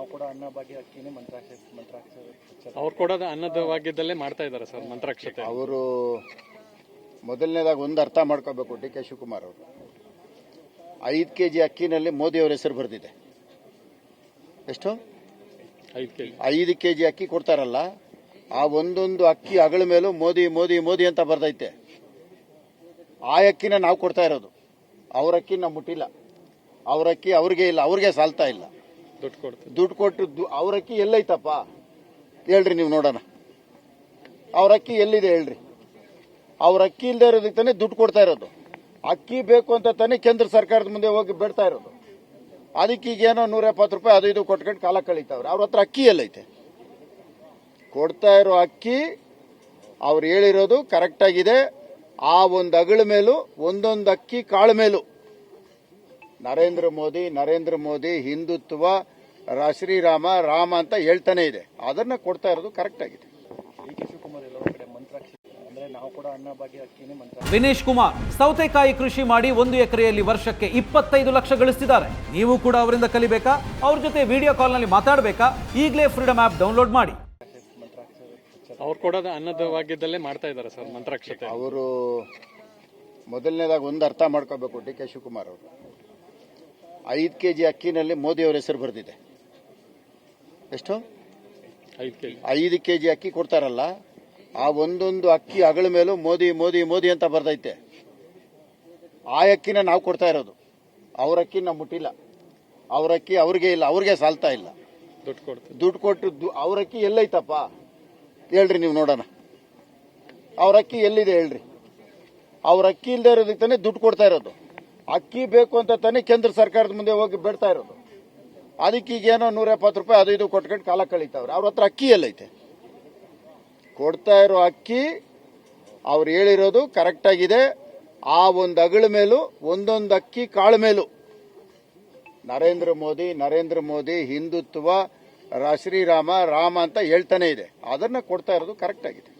ನಾವು ಕೂಡ ಅನ್ನ ಭಾಗ್ಯ ಅಕ್ಕಿನೇ ಮಂತ್ರಾಕ್ಷ ಮಂತ್ರಾಕ್ಷ ಅವ್ರು ಕೊಡೋದು ಅನ್ನದ ಭಾಗ್ಯದಲ್ಲೇ ಮಾಡ್ತಾ ಇದ್ದಾರೆ ಸರ್ ಮಂತ್ರಾಕ್ಷತೆ. ಅವರು ಮೊದಲನೇದಾಗಿ ಒಂದು ಅರ್ಥ ಮಾಡ್ಕೋಬೇಕು ಡಿ ಕೆ ಶಿವಕುಮಾರ್ ಅವರು. ಐದು ಕೆ ಜಿ ಅಕ್ಕಿನಲ್ಲಿ ಮೋದಿಯವರ ಹೆಸರು ಬರೆದಿದೆ. ಎಷ್ಟು? ಐದು ಕೆಜಿ. ಐದು ಕೆ ಜಿ ಅಕ್ಕಿ ಕೊಡ್ತಾರಲ್ಲ ಆ ಒಂದೊಂದು ಅಕ್ಕಿ ಅಗಳ ಮೇಲೂ ಮೋದಿ ಮೋದಿ ಮೋದಿ ಅಂತ ಬರ್ದೈತೆ. ಆ ಅಕ್ಕಿನ ನಾವು ಕೊಡ್ತಾ ಇರೋದು. ಅವ್ರ ಅಕ್ಕಿ ನಾವು ಮುಟ್ಟಿಲ್ಲ. ಅವ್ರ ಅಕ್ಕಿ ಅವ್ರಿಗೆ ಇಲ್ಲ ಅವ್ರಿಗೆ ಸಾಲ್ತಾ ಇಲ್ಲ. ದುಡ್ಡು ಕೊಟ್ಟು ಅವ್ರ ಅಕ್ಕಿ ಎಲ್ಲೈತಪ್ಪ? ಹೇಳ್ರಿ ನೀವು ನೋಡೋಣ. ಅವ್ರ ಅಕ್ಕಿ ಎಲ್ಲಿದೆ ಹೇಳ್ರಿ? ಅವ್ರ ಅಕ್ಕಿ ಇಲ್ಲದೆ ಇರೋದಕ್ಕೆ ತಾನೇ ದುಡ್ಡು ಕೊಡ್ತಾ ಇರೋದು. ಅಕ್ಕಿ ಬೇಕು ಅಂತ ತಾನೇ ಕೇಂದ್ರ ಸರ್ಕಾರದ ಮುಂದೆ ಹೋಗಿ ಬಿಡ್ತಾ ಇರೋದು. ಅದಕ್ಕೆ ಈಗ ಏನೋ ನೂರ ಎಪ್ಪತ್ತು ರೂಪಾಯಿ ಅದು ಇದು ಕೊಟ್ಕೊಂಡು ಕಾಲ ಕಳೀತಾವ್ರೆ. ಅವ್ರ ಹತ್ರ ಅಕ್ಕಿ ಎಲ್ಲೈತೆ. ಕೊಡ್ತಾ ಇರೋ ಅಕ್ಕಿ ಅವ್ರು ಹೇಳಿರೋದು ಕರೆಕ್ಟ್ ಆಗಿದೆ. ಆ ಒಂದು ಅಗಳ ಮೇಲೂ, ಒಂದೊಂದು ಅಕ್ಕಿ ಕಾಳು ಮೇಲೂ. ನರೇಂದ್ರ ಮೋದಿ ನರೇಂದ್ರ ಮೋದಿ ಹಿಂದುತ್ವ ಶ್ರೀರಾಮ ರಾಮ ಅಂತ ಹೇಳ್ತಾನೆ ಇದೆ. ಅದನ್ನ ಕೊಡ್ತಾ ಇರೋದು ಕರೆಕ್ಟ್ ಆಗಿದೆ. ವಿನೇಶ್ ಕುಮಾರ್ ಸೌತೆಕಾಯಿ ಕೃಷಿ ಮಾಡಿ ಒಂದು ಎಕರೆಯಲ್ಲಿ ವರ್ಷಕ್ಕೆ ಇಪ್ಪತ್ತೈದು ಲಕ್ಷ ಗಳಿಸ್ತಿದ್ದಾರೆ. ನೀವು ಕೂಡ ಅವರಿಂದ ಕಲಿಬೇಕಾ? ಅವ್ರ ಜೊತೆ ವಿಡಿಯೋ ಕಾಲ್ನಲ್ಲಿ ಮಾತಾಡಬೇಕಾ? ಈಗಲೇ ಫ್ರೀಡಮ್ ಆಪ್ ಡೌನ್ಲೋಡ್ ಮಾಡಿ. ಅವ್ರು ಕೂಡ ಅನ್ನದವಾಗಿದ್ದಲ್ಲೇ ಭಾಗ್ಯದಲ್ಲೇ ಮಾಡ್ತಾ ಇದ್ದಾರೆ ಸರ್ ಮಂತ್ರಾಕ್ಷತೆ ಅವರು ಮೊದಲನೇದಾಗಿ ಒಂದು ಅರ್ಥ ಮಾಡ್ಕೋಬೇಕು ಡಿ ಕೆ ಶಿವಕುಮಾರ್ ಅವರು. ಐದು ಕೆ ಜಿ ಅಕ್ಕಿನಲ್ಲಿ ಮೋದಿಯವರ ಹೆಸರು ಬರೆದಿದೆ. ಎಷ್ಟು? ಐದು ಕೆ ಜಿ ಅಕ್ಕಿ ಕೊಡ್ತಾರಲ್ಲ ಆ ಒಂದೊಂದು ಅಕ್ಕಿ ಅಗಳ ಮೇಲೂ ಮೋದಿ ಮೋದಿ ಮೋದಿ ಅಂತ ಬರ್ತೈತೆ ಆ ಅಕ್ಕಿನ ನಾವು ಕೊಡ್ತಾ ಇರೋದು. ಅವ್ರ ಅಕ್ಕಿ ನಾವು ಮುಟ್ಟಿಲ್ಲ. ಅವ್ರ ಅಕ್ಕಿ ಅವ್ರಿಗೆ ಇಲ್ಲ ಅವ್ರಿಗೆ ಸಾಲ್ತಾ ಇಲ್ಲ. ದುಡ್ಡು ಕೊಟ್ಟು ಅವ್ರ ಅಕ್ಕಿ ಎಲ್ಲೈತಪ್ಪ? ಹೇಳ್ರಿ ನೀವು ನೋಡೋಣ. ಅವ್ರ ಅಕ್ಕಿ ಎಲ್ಲಿದೆ ಹೇಳ್ರಿ? ಅವ್ರ ಅಕ್ಕಿ ಇಲ್ಲದೆ ಇರೋದಕ್ಕೆ ತಾನೇ ದುಡ್ಡು ಕೊಡ್ತಾ ಇರೋದು. ಅಕ್ಕಿ ಬೇಕು ಅಂತ ತಾನೇ ಕೇಂದ್ರ ಸರ್ಕಾರದ ಮುಂದೆ ಹೋಗಿ ಬೇಡ್ತಾ ಇರೋದು. ಅದಕ್ಕೆ ಈಗ ಏನೋ ನೂರ ಎಪ್ಪತ್ತು ರೂಪಾಯಿ ಅದು ಇದು ಕೊಟ್ಕೊಂಡು ಕಾಲ ಕಳೀತಾವ್ರೆ. ಅವ್ರ ಹತ್ರ ಅಕ್ಕಿ ಎಲ್ಲೈತೆ ಕೊಡ್ತಾ ಇರೋ ಅಕ್ಕಿ, ಅವ್ರು ಹೇಳಿರೋದು ಕರೆಕ್ಟ್ ಆಗಿದೆ. ಆ ಒಂದು ಅಗಳ ಮೇಲೂ, ಒಂದೊಂದು ಅಕ್ಕಿ ಕಾಳು ಮೇಲೂ. ನರೇಂದ್ರ ಮೋದಿ ನರೇಂದ್ರ ಮೋದಿ ಹಿಂದುತ್ವ ಶ್ರೀರಾಮ, ರಾಮ ಅಂತ ಹೇಳ್ತಾನೆ ಇದೆ. ಅದನ್ನ ಕೊಡ್ತಾ ಇರೋದು ಕರೆಕ್ಟ್ ಆಗಿದೆ.